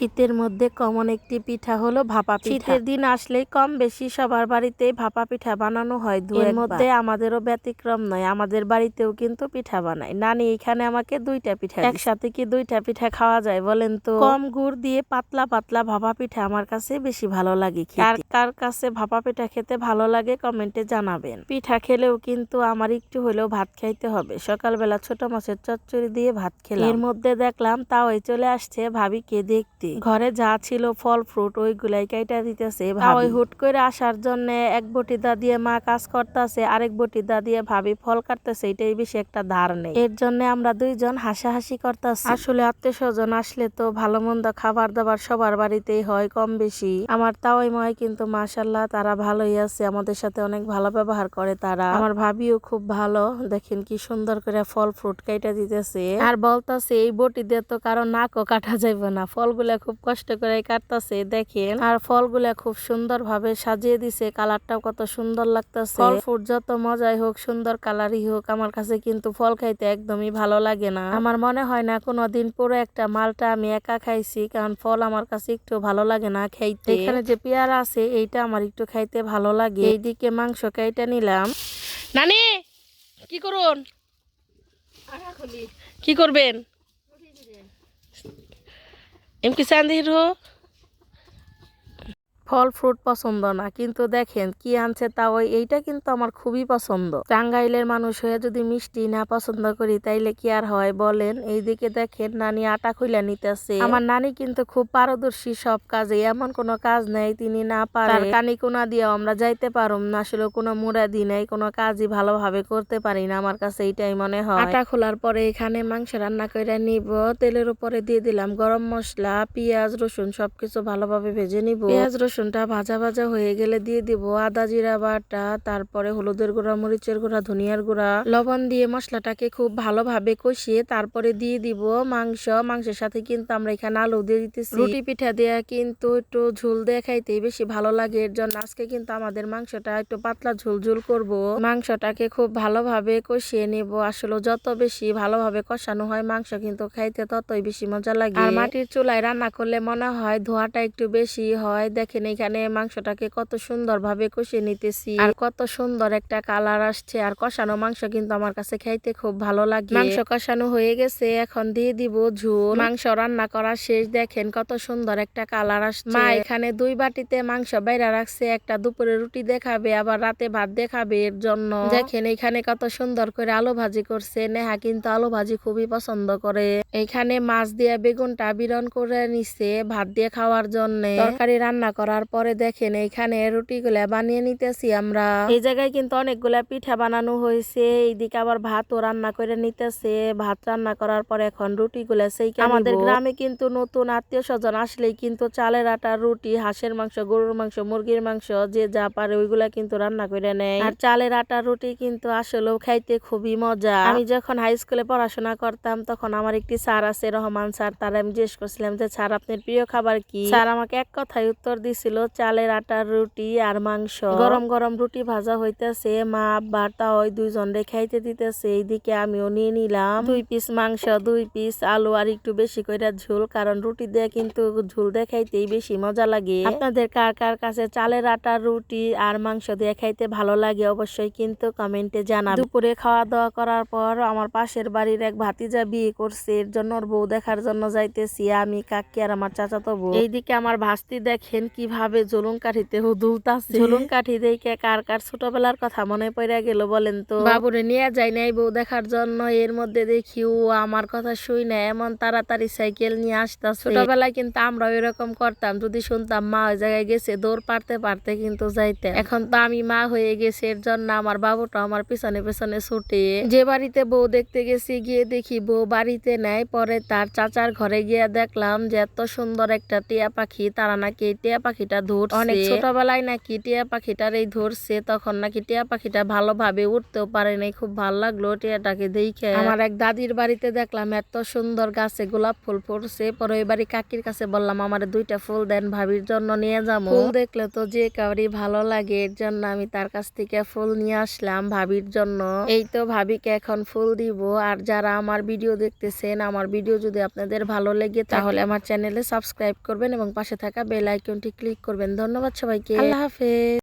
শীতের মধ্যে কমন একটি পিঠা হলো ভাপা পিঠা। শীতের দিন আসলেই কম বেশি সবার বাড়িতে ভাপা পিঠা বানানো হয় দুয়ের মধ্যে আমাদেরও ব্যতিক্রম নয় আমাদের বাড়িতেও কিন্তু পিঠা বানায়। নানি এখানে আমাকে দুইটা পিঠা একসাথে কি দুইটা পিঠা খাওয়া যায় বলেন তো? কম গুড় দিয়ে পাতলা পাতলা ভাপা পিঠা আমার কাছে বেশি ভালো লাগে। কার কার কাছে ভাপা পিঠা খেতে ভালো লাগে কমেন্টে জানাবেন। পিঠা খেলেও কিন্তু আমার একটু হলেও ভাত খাইতে হবে। সকালবেলা ছোট মাছের চচ্চড়ি দিয়ে ভাত খেলাম। এর মধ্যে দেখলাম তাওই চলে আসছে ভাবিকে দেখতে। ঘরে যা ছিল ফল ফ্রুট ওইগুলাই কাইটা দিতেছে ওই হুট করে আসার জন্য এক বটি দা দিয়ে মা কাজ করতেছে আরেক বটি দা দিয়ে ভাবি ফল কাটতেছে এটাই বেশি একটা ধার নেই। এর জন্য আমরা দুইজন হাসাহাসি করতেছি। আসলে আত্মীয় স্বজন আসলে তো ভালো মন্দ খাবার দাবার সবার বাড়িতেই হয় কম বেশি আমার তাওই ময় কিন্তু মাশাল্লাহ তারা ভালোই আছে আমাদের সাথে অনেক ভালো ব্যবহার করে তারা। আমার ভাবিও খুব ভালো দেখেন কি সুন্দর করে ফল ফ্রুট কাইটা দিতেছে। আর বলতাছে এই বটি দিয়ে তো কারও নাকও কাটা যাইবে না ফলগুলা খুব কষ্ট করে কাটতেছে, দেখেন। আর ফলগুলা খুব সুন্দর ভাবে সাজিয়ে দিছে, কালারটাও কত সুন্দর লাগতাছে। ফল ফ্রুট যত মজাই হোক, সুন্দর কালারই হোক, আমার কাছে কিন্তু ফল খাইতে একদমই ভালো লাগে না। আমার মনে হয় না কোনোদিন পুরো একটা মালটা আমি একা খাইছি, কারণ ফল আমার কাছে একটু ভালো লাগে না খাইতে। এখানে যে পেয়ারা আছে, এইটা আমার একটু খাইতে ভালো লাগে। এইদিকে মাংস খাইটা নিলাম। নানি, কি করুন? কি করবেন? em que se andirou ফল ফ্রুট পছন্দ না। কিন্তু দেখেন কি আনছে তা ওই এইটা কিন্তু আমার খুবই পছন্দ। টাঙ্গাইলের মানুষ হয়ে যদি মিষ্টি না পছন্দ করি তাইলে কি আর হয় বলেন? এইদিকে দেখেন নানি আটা খুইলা নিতেছে। আমার নানি কিন্তু খুব পারদর্শী সব কাজে এমন কোনো কাজ নেই তিনি না পারে। কানি কোনা দিয়েও আমরা যাইতে পারুম না আসলে কোনো মুড়া মুরাদি নাই কোনো কাজই ভালোভাবে করতে পারি না আমার কাছে এইটাই মনে হয়। আটা খোলার পরে এখানে মাংস রান্না করে নিব তেলের উপরে দিয়ে দিলাম গরম মশলা পেঁয়াজ রসুন সবকিছু ভালোভাবে ভেজে নিব। পেঁয়াজ রসুনটা ভাজা ভাজা হয়ে গেলে দিয়ে দিব আদা জিরা বাটা, তারপরে হলুদের গুঁড়া, মরিচের গুঁড়া, ধনিয়ার গুঁড়া। লবণ দিয়ে মশলাটাকে খুব ভালোভাবে কষিয়ে তারপরে দিয়ে দিব মাংস। মাংসের সাথে কিন্তু আমরা এখানে আলু দিয়ে দিতেছি। রুটি পিঠা দেয়া কিন্তু একটু ঝোল দিয়ে বেশি ভালো লাগে। এর জন্য আজকে কিন্তু আমাদের মাংসটা একটু পাতলা ঝোল ঝোল করব। মাংসটাকে খুব ভালোভাবে কষিয়ে নেব। আসলে যত বেশি ভালোভাবে কষানো হয় মাংস কিন্তু খাইতে ততই বেশি মজা লাগে। আর মাটির চুলায় রান্না করলে মনে হয় ধোয়াটা একটু বেশি হয়। দেখেন এখানে মাংসটাকে কত সুন্দর ভাবে কষিয়ে নিতেছি। আর কত সুন্দর একটা কালার আসছে। আর কষানো মাংস কিন্তু আমার কাছে খাইতে খুব ভালো লাগে। মাংস কষানো হয়ে গেছে, এখন দিয়ে দিব ঝোল। মাংস রান্না করা শেষ, দেখেন কত সুন্দর একটা কালার আসছে। মা এখানে দুই বাটিতে মাংস বাইরে রাখছে, একটা দুপুরে রুটি দেখাবে, আবার রাতে ভাত দেখাবে এর জন্য। দেখেন এখানে কত সুন্দর করে আলু ভাজি করছে। নেহা কিন্তু আলু ভাজি খুবই পছন্দ করে। এখানে মাছ দিয়ে বেগুনটা বিরন করে নিছে ভাত দিয়ে খাওয়ার জন্য। তরকারি রান্না করার পরে দেখেন এইখানে রুটিগুলা বানিয়ে নিতেছি আমরা। এই জায়গায় কিন্তু অনেকগুলা পিঠা বানানো হয়েছে, এইদিকে আবার ভাতও রান্না করে নিতেছে। ভাত রান্না করার পরে এখন রুটিগুলা সেই আমাদের গ্রামে কিন্তু নতুন আত্মীয় স্বজন আসলেই কিন্তু চালের আটার রুটি, হাঁসের মাংস, গরুর মাংস, মুরগির মাংস, যে যা পারে ওইগুলা কিন্তু রান্না করে নেয়। আর চালের আটার রুটি কিন্তু আসলেও খাইতে খুবই মজা। আমি যখন হাই স্কুলে পড়াশোনা করতাম তখন আমার একটি স্যার আছে, রহমান স্যার, তার আমি জিজ্ঞেস করছিলাম যে, স্যার, আপনার প্রিয় খাবার কি? স্যার আমাকে এক কথায় উত্তর দিছিল চালের আটার রুটি আর মাংস। গরম গরম রুটি ভাজা হইতেছে, মা আব্বার ওই দুইজন রে খাইতে দিতেছে। এইদিকে আমিও নিয়ে নিলাম। দুই পিস মাংস, দুই পিস আলু আর একটু বেশি করে ঝোল, কারণ রুটি দিয়ে কিন্তু ঝোল দিয়ে খাইতেই বেশি মজা লাগে। আপনাদের কার কার কাছে চালের আটার রুটি আর মাংস দিয়ে খাইতে ভালো লাগে অবশ্যই কিন্তু কমেন্টে জানা দুপুরে খাওয়া দাওয়া করার পর আমার পাশের বাড়ির এক ভাতিজা বিয়ে করছে, এর জন্য ওর বউ দেখার জন্য যাইতেছি, আমি কাকি আর আমার চাচাতো বউ। এইদিকে আমার ভাস্তি দেখেন কীভাবে কাঠিতে দুলতাছে? জলুন কাঠি দেখে কার কার ছোটবেলার কথা মনে পড়ে গেল বলেন তো? বাবুরে নিয়ে যাই নাই বউ দেখার জন্য এর মধ্যে দেখি ও আমার কথা শুই না এমন তাড়াতাড়ি সাইকেল নিয়ে আসতাম ছোটবেলায় কিন্তু আমরা এরকম করতাম যদি শুনতাম মা ওই জায়গায় গেছে দৌড় পারতে পারতে কিন্তু যাইতে এখন তো আমি মা হয়ে গেছে এর জন্য আমার বাবুটা আমার পিছনে পেছনে ছুটে। যে বাড়িতে বউ দেখতে গেছি গিয়ে দেখি বউ বাড়িতে নেয় পরে তার চাচার ঘরে গিয়ে দেখলাম যে এত সুন্দর একটা টিয়া পাখি তারা নাকি টিয়া পাখি পাখিটা ধরছে। অনেক ছোটবেলায় নাকি টিয়া পাখিটার এই ধরছে তখন নাকি টিয়া পাখিটা ভালোভাবে উঠতেও পারে নাই। খুব ভালো লাগল টিয়াটাকে দেখে। আমার এক দাদির বাড়িতে দেখলাম এত সুন্দর গাছে গোলাপ ফুল ফুটছে পরে ওই বাড়ি কাকির কাছে বললাম আমার দুইটা ফুল দেন ভাবির জন্য নিয়ে যাব। ফুল দেখলে তো যে কাউরি ভালো লাগে এর জন্য আমি তার কাছ থেকে ফুল নিয়ে আসলাম ভাবির জন্য। এই তো ভাবিকে এখন ফুল দিব। আর যারা আমার ভিডিও দেখতেছেন আমার ভিডিও যদি আপনাদের ভালো লেগে তাহলে আমার চ্যানেলে সাবস্ক্রাইব করবেন এবং পাশে থাকা বেল আইকনটি ক্লিক করবেন। ধন্যবাদ সবাইকে। আল্লাহ হাফেজ।